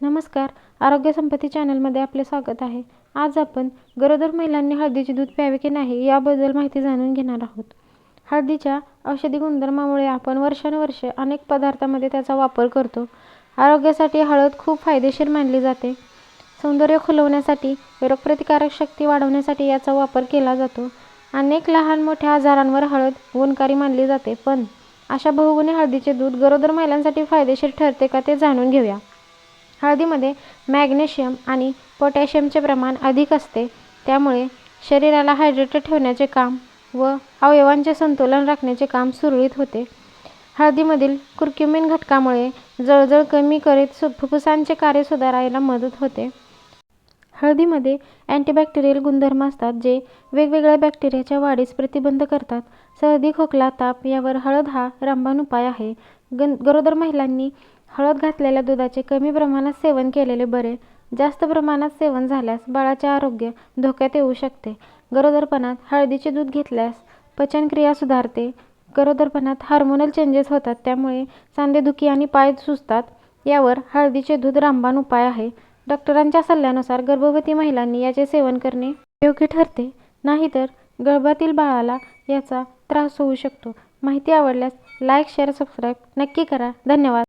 नमस्कार. आरोग्य संपत्ती चॅनलमध्ये आपले स्वागत आहे. आज आपण गरोदर महिलांनी हळदीचे दूध प्यावे की नाही याबद्दल माहिती जाणून घेणार आहोत. हळदीच्या औषधी गुणधर्मामुळे आपण वर्षानुवर्षे अनेक पदार्थामध्ये त्याचा वापर करतो. आरोग्यासाठी हळद खूप फायदेशीर मानली जाते. सौंदर्य खुलवण्यासाठी रोगप्रतिकारक शक्ती वाढवण्यासाठी याचा वापर केला जातो. अनेक लहान मोठ्या आजारांवर हळद गुणकारी मानली जाते पण अशा बहुगुणी हळदीचे दूध गरोदर महिलांसाठी फायदेशीर ठरते का ते जाणून घेऊया. हळदीमध्ये मॅग्नेशियम आणि पोटॅशियमचे प्रमाण अधिक असते. त्यामुळे शरीराला हायड्रेटेड ठेवण्याचे काम व अवयवांचे संतुलन राखण्याचे काम सुरळीत होते. हळदीमधील कुर्क्युमिन घटकामुळे जळजळ कमी करीत सु फुफ्फुसांचे कार्य सुधारायला मदत होते. हळदीमध्ये अँटीबॅक्टेरियल गुणधर्म असतात जे वेगवेगळ्या बॅक्टेरियाच्या वाढीस प्रतिबंध करतात. सर्दी खोकला ताप यावर हळद हा रामबाण उपाय आहे. गन गरोदर महिलांनी हळद घातलेल्या दुधाचे कमी प्रमाणात सेवन केलेले बरे. जास्त प्रमाणात सेवन झाल्यास बाळाचे आरोग्य धोक्यात येऊ शकते. गरोदरपणात हळदीचे दूध घेतल्यास पचनक्रिया सुधारते. गरोदरपणात हार्मोनल चेंजेस होतात त्यामुळे सांधेदुखी आणि पाय सुजतात. यावर हळदीचे दूध रामबाण उपाय आहे. डॉक्टरांच्या सल्ल्यानुसार गर्भवती महिलांनी याचे सेवन करणे योग्य ठरते. नाहीतर गर्भातील बाळाला याचा त्रास होऊ शकतो. माहिती आवडल्यास लाईक शेअर सबस्क्राईब नक्की करा. धन्यवाद.